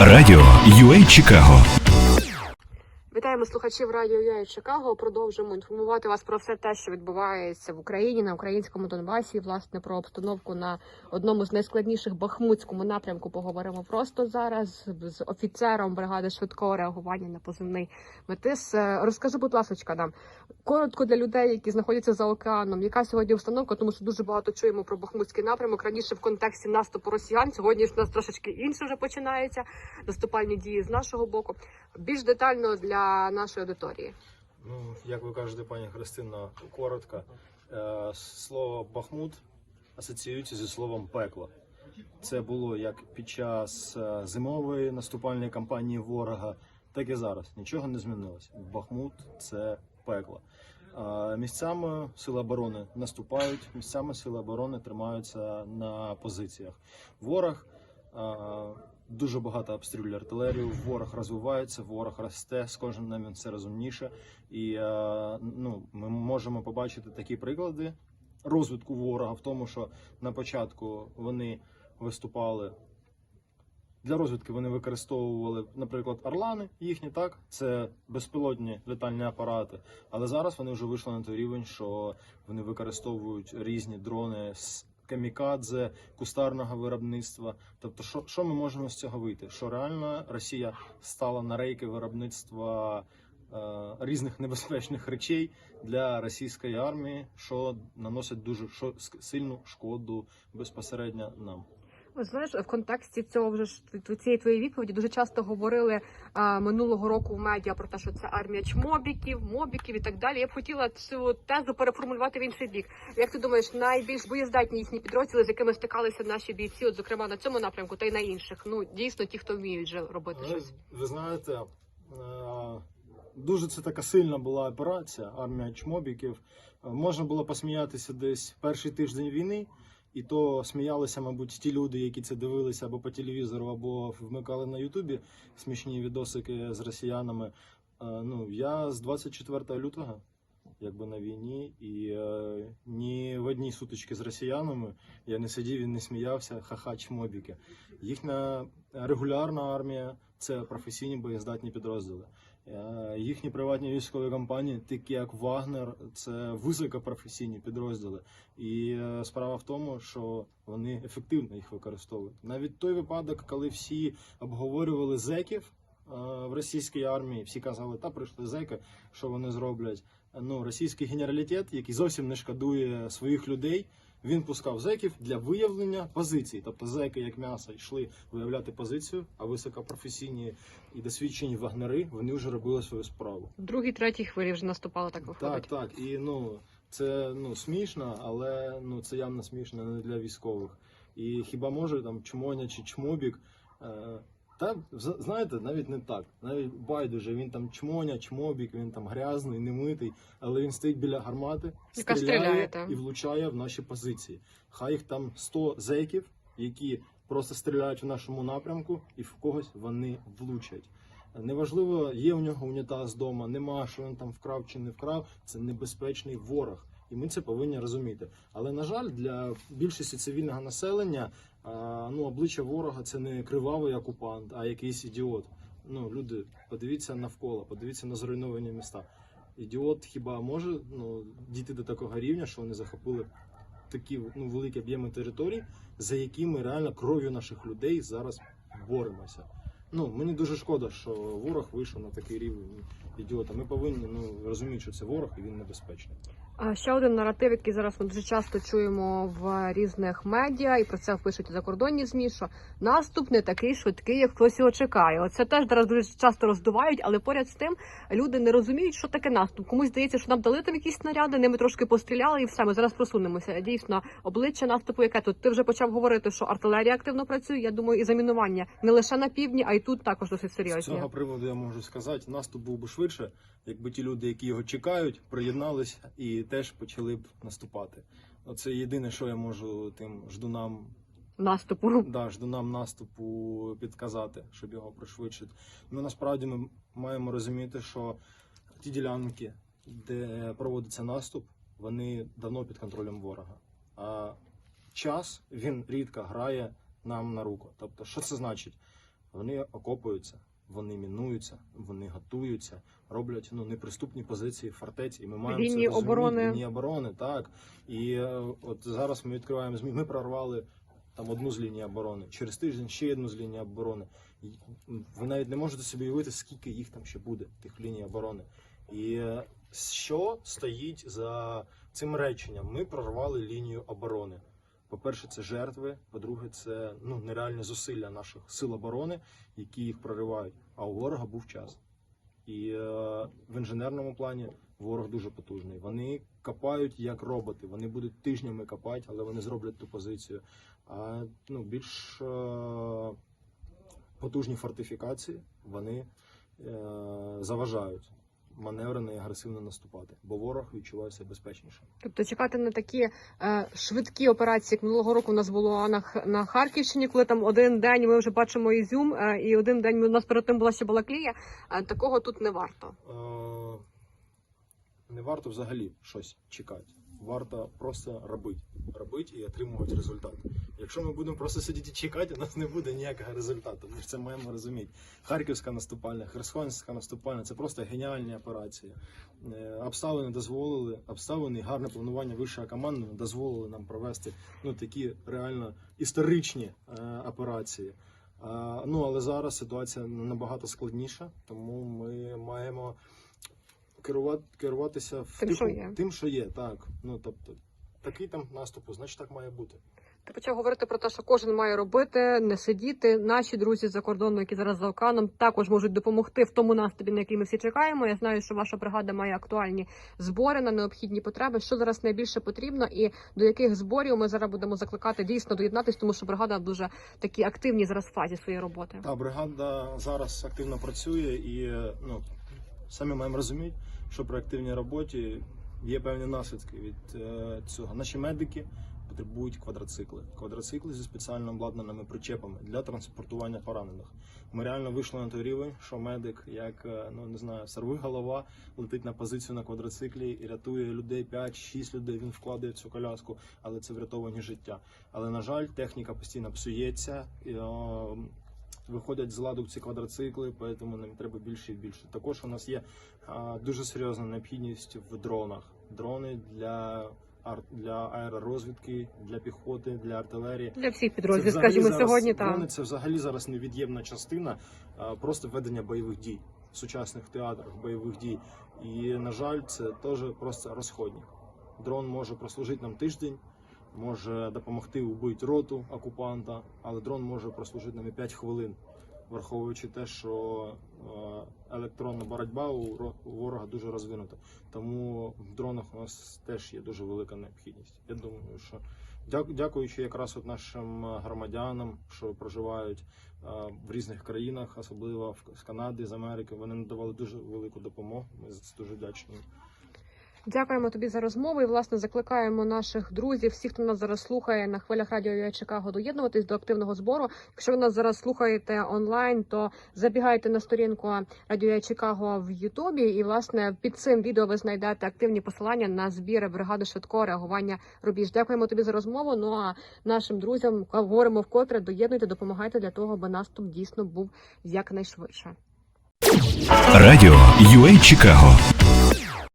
Радіо UA Чикаго Вітаємо слухачів радіо Я і Чикаго. Продовжуємо інформувати вас про все те, що відбувається в Україні на українському Донбасі. Власне про обстановку на одному з найскладніших бахмутському напрямку. Поговоримо просто зараз з офіцером бригади швидкого реагування на позивний метис. Е, Розкажи, будь ласка, нам коротко для людей, які знаходяться за океаном. Яка сьогодні установка? Тому що дуже багато чуємо про бахмутський напрямок. Раніше в контексті наступу росіян. Сьогодні ж у нас трошечки інше вже починається. Наступальні дії з нашого боку. Більш детально для нашої аудиторії. Ну, як ви кажете, пані Христина, коротко. Е, Слово Бахмут асоціюється зі словом пекло. Це було як під час е, зимової наступальної кампанії ворога, так і зараз. Нічого не змінилося. Бахмут це пекло. Е, Місцями сили оборони наступають, місцями сили оборони тримаються на позиціях. Ворог дуже багато обстрілює артилерію, ворог розвивається, ворог росте, з кожним днем він все розумніше. І е, ну, ми можемо побачити такі приклади розвитку ворога в тому, що на початку вони виступали. Для розвідки вони використовували, наприклад, орлани їхні, так це безпілотні літальні апарати. Але зараз вони вже вийшли на той рівень, що вони використовують різні дрони з камікадзе, кустарного виробництва. Тобто, що, що ми можемо з цього вийти? Що реально Росія стала на рейки виробництва е, різних небезпечних речей для російської армії, що наносить дуже шо- сильну шкоду безпосередньо нам. Ви знаєш, в контексті цього вже ж цієї твоєї відповіді дуже часто говорили а, минулого року в медіа про те, що це армія чмобіків, мобіків і так далі. Я б хотіла цю тезу переформулювати в інший бік. Як ти думаєш, найбільш боєздатні їхні підрозділи, з якими стикалися наші бійці, от зокрема на цьому напрямку, та й на інших? Ну дійсно ті, хто вміють вже робити Ну, щось. Ви знаєте, е, дуже це така сильна була операція, армія чмобіків. Е, Можна було посміятися десь перший тиждень війни, і то сміялися, мабуть, ті люди, які це дивилися або по телевізору, або вмикали на Ютубі смішні відосики з росіянами. Е, Ну, я з 24 лютого. Якби на війні, і е, ні в одній сутичці з росіянами я не сидів і не сміявся, ха-ха, чмобіки. Їхня регулярна армія це професійні боєздатні підрозділи. Е, Їхні приватні військові компанії, такі як Вагнер, це високопрофесійні підрозділи. І е, справа в тому, що вони ефективно їх використовують. Навіть той випадок, коли всі обговорювали зеків е, в російській армії, всі казали, та прийшли зеки, що вони зроблять. Ну, російський генералітет, який зовсім не шкодує своїх людей, він пускав зеків для виявлення позицій. Тобто зеки, як м'ясо, йшли виявляти позицію, а високопрофесійні і досвідчені вагнери вони вже робили свою справу. В другій, третій хвилі вже наступало так виходить. Так, так. І ну це ну смішно, але ну це явно смішно не для військових. І хіба може там чмоня чи чмобік? Е, та знаєте, навіть не так. Навіть байдуже, він там чмоня, чмобік, він там грязний, немитий, але він стоїть біля гармати, Яка стріляє, стріляє, та. і влучає в наші позиції. Хай їх там 100 зеків, які просто стріляють в нашому напрямку, і в когось вони влучать. Неважливо, є у нього унітаз вдома, нема, що він там вкрав чи не вкрав. Це небезпечний ворог, і ми це повинні розуміти. Але на жаль, для більшості цивільного населення ну обличчя ворога це не кривавий окупант, а якийсь ідіот. Ну люди, подивіться навколо, подивіться на зруйновані міста. Ідіот хіба може ну дійти до такого рівня, що вони захопили такі ну великі об'єми територій, за якими реально кров'ю наших людей зараз боремося. Ну мені дуже шкода, що ворог вийшов на такий рівень ідіота. Ми повинні ну розуміти, що це ворог і він небезпечний. Ще один наратив, який зараз ми дуже часто чуємо в різних медіа, і про це пишуть закордонні змі, що наступ не такий швидкий, як хтось його чекає. Оце теж зараз дуже часто роздувають, але поряд з тим люди не розуміють, що таке наступ. Комусь здається, що нам дали там якісь снаряди, ними трошки постріляли, і все. Ми зараз просунемося. Дійсно, обличчя наступу, яке тут ти вже почав говорити, що артилерія активно працює. Я думаю, і замінування не лише на півдні, а й тут також досить З цього приводу я можу сказати, наступ був би швидше, якби ті люди, які його чекають, приєднались і теж почали б наступати. Оце єдине, що я можу тим ждунам Наступу. да, ждунам наступу підказати, щоб його пришвидшити. Ну насправді ми маємо розуміти, що ті ділянки, де проводиться наступ, вони давно під контролем ворога. А час він рідко грає нам на руку. Тобто, що це значить? Вони окопуються, вони мінуються, вони готуються, роблять ну неприступні позиції фортець, і ми маємо Лінії це розуміти. оборони. Лінії оборони, так. І е, от зараз ми відкриваємо змі. Ми прорвали там одну з ліній оборони. Через тиждень ще одну з ліній оборони. І, Ви навіть не можете собі уявити, скільки їх там ще буде, тих ліній оборони. І е, що стоїть за цим реченням? Ми прорвали лінію оборони. По-перше, це жертви. По-друге, це ну нереальні зусилля наших сил оборони, які їх проривають. А у ворога був час. І е, в інженерному плані ворог дуже потужний. Вони копають як роботи. Вони будуть тижнями копати, але вони зроблять ту позицію. А ну, більш е, потужні фортифікації вони е, заважають маневрено і агресивно наступати, бо ворог відчуває себе безпечніше. Тобто чекати на такі е, швидкі операції, як минулого року у нас було на, на Харківщині, коли там один день ми вже бачимо Ізюм, е, і один день у нас перед тим була ще Балаклія. Е, такого тут не варто. Е, не варто взагалі щось чекати. Варто просто робити. Робити і отримувати результат. Якщо ми будемо просто сидіти і чекати, у нас не буде ніякого результату. Ми це маємо розуміти. Харківська наступальна, Херсонська наступальна це просто геніальні операції. Е, Обставини дозволили, обставини і гарне планування вищого командування дозволили нам провести ну, такі реально історичні е, операції. Ну але зараз ситуація набагато складніша, тому ми маємо керувати, керуватися в Тим, типу, що є. тим, що є, так. Ну тобто такий там наступу, значить так має бути. Ти почав говорити про те, що кожен має робити, не сидіти. Наші друзі за кордоном, які зараз за океаном, також можуть допомогти в тому наступі, на який ми всі чекаємо. Я знаю, що ваша бригада має актуальні збори на необхідні потреби. Що зараз найбільше потрібно, і до яких зборів ми зараз будемо закликати дійсно доєднатись, тому що бригада дуже такі активні зараз фазі своєї роботи. Та бригада зараз активно працює і ну самі маємо розуміти, що при активній роботі є певні наслідки від е, цього. Наші медики потребують квадроцикли. Квадроцикли зі спеціально обладнаними причепами для транспортування поранених. Ми реально вийшли на той рівень, що медик, як е, ну не знаю, сорви голова, летить на позицію на квадроциклі і рятує людей 5-6 людей. Він вкладає в цю коляску, але це врятовані життя. Але на жаль, техніка постійно псується. І, о, Виходять з ладу ці квадроцикли, тому нам треба більше і більше. Також у нас є а, дуже серйозна необхідність в дронах. Дрони для для аеророзвідки, для піхоти, для артилерії. Для всіх підрозділів, скажімо, зараз- сьогодні дрони так. це взагалі зараз невід'ємна частина а, просто ведення бойових дій в сучасних театрах бойових дій. І на жаль, це теж просто розходник. Дрон може прослужити нам тиждень, може допомогти убити роту окупанта, але дрон може прослужити нам і 5 хвилин, враховуючи те, що е, електронна боротьба у ро- ворога дуже розвинута. Тому в дронах у нас теж є дуже велика необхідність. Я думаю, що дяк- дякуючи якраз от нашим е, громадянам, що проживають е, в різних країнах, особливо з Канади, з Америки, вони надавали дуже велику допомогу. Ми за це дуже вдячні. Дякуємо тобі за розмову і власне закликаємо наших друзів, всіх, хто нас зараз слухає на хвилях радіо «Я Чикаго, доєднуватись до активного збору. Якщо ви нас зараз слухаєте онлайн, то забігайте на сторінку радіо «Я Чикаго в Ютубі. І власне під цим відео ви знайдете активні посилання на збір бригади швидкого реагування рубіж. Дякуємо тобі за розмову. Ну а нашим друзям говоримо вкотре доєднуйте, допомагайте для того, аби наступ дійсно був якнайшвидше. Радіо UA Чикаго